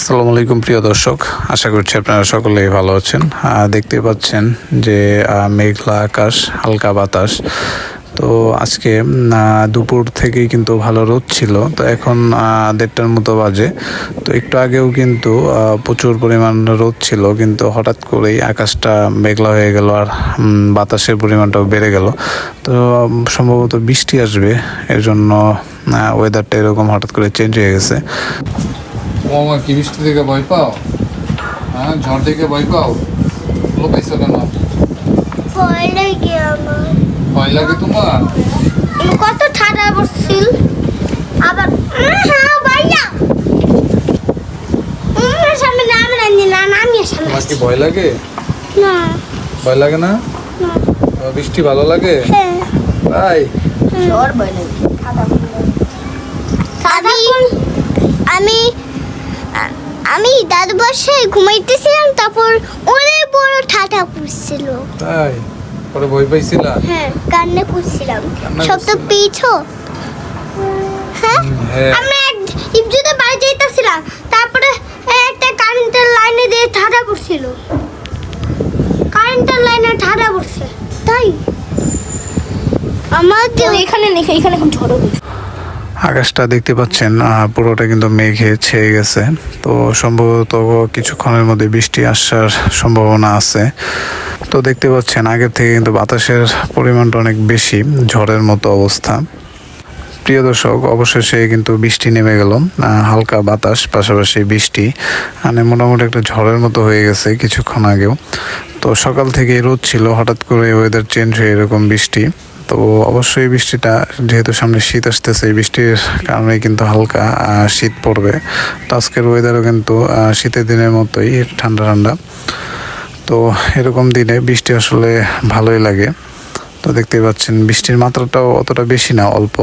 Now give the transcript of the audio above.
আসসালামু আলাইকুম, প্রিয় দর্শক। আশা করছি আপনারা সকলেই ভালো আছেন। দেখতে পাচ্ছেন যে মেঘলা আকাশ, হালকা বাতাস। তো আজকে দুপুর থেকেই কিন্তু ভালো রোদ ছিল। তো এখন দেড়টার মতো বাজে। তো একটু আগেও কিন্তু প্রচুর পরিমাণ রোদ ছিল। কিন্তু হঠাৎ করেই আকাশটা মেঘলা হয়ে গেল আর বাতাসের পরিমাণটাও বেড়ে গেল। তো সম্ভবত বৃষ্টি আসবে। এর জন্য ওয়েদারটা এরকম হঠাৎ করে চেঞ্জ হয়ে গেছে। আমার কি বৃষ্টি থেকে ভয় পাও? হ্যাঁ ঝড় থেকে ভয় পাও? ও পাইছো কেন? ভয় লাগে তোমার? কত ঠাডা বসছিল আবার হ্যাঁ সামনে নাম রাখি না নামিয়ে তোমার কি ভয় লাগে? না। ভয় লাগে না? বৃষ্টি ভালো লাগে? হ্যাঁ। তাই? জ্বর ভয় লাগে। আমি দাদু বাসায় ঘুমাইতেছিলাম তারপর অনেক বড় ঠাটা পড়ছিল। তাই? পরে ভয় পাইছিলা? হ্যাঁ কান্না করছিলাম। সব তো? পেয়েছ? হ্যাঁ? হ্যাঁ। আমরা এক- ইপজুতে বাড়ি যাইতেছিলাম তারপরে একটা কারেন্টের লাইনে দিয়ে ঠাডা পড়ছিল। কারেন্টের লাইনে ঠাডা পড়ছে। তাই? আমার তো এখানে নেই এখানে এখন ঝড় আকাশটা দেখতে পাচ্ছেন পুরোটা কিন্তু মেঘে ছেয়ে গেছে। তো সম্ভবত কিছুক্ষণের মধ্যে বৃষ্টি আসার সম্ভাবনা আছে। তো দেখতে পাচ্ছেন, আগের থেকে কিন্তু বাতাসের পরিমাণটা অনেক বেশি, ঝড়ের মতো অবস্থা। প্রিয় দর্শক, অবশেষে কিন্তু বৃষ্টি নেমে গেল হালকা বাতাস, পাশাপাশি বৃষ্টি মানে মোটামুটি একটা ঝড়ের মতো হয়ে গেছে কিছুক্ষণ আগেও। তো সকাল থেকে রোদ ছিল, হঠাৎ করে ওয়েদার চেঞ্জ হয়ে এরকম বৃষ্টি। তো অবশ্যই বৃষ্টিটা, যেহেতু সামনে শীত আসতেছে, এই বৃষ্টির কারণে কিন্তু হালকা শীত পড়বে। তো আজকের ওয়েদারও কিন্তু শীতের দিনের মতোই, ঠান্ডা ঠান্ডা। তো এরকম দিনে বৃষ্টি আসলে ভালোই লাগে। তো দেখতেই পাচ্ছেন, বৃষ্টির মাত্রাটাও অতটা বেশি না, অল্প।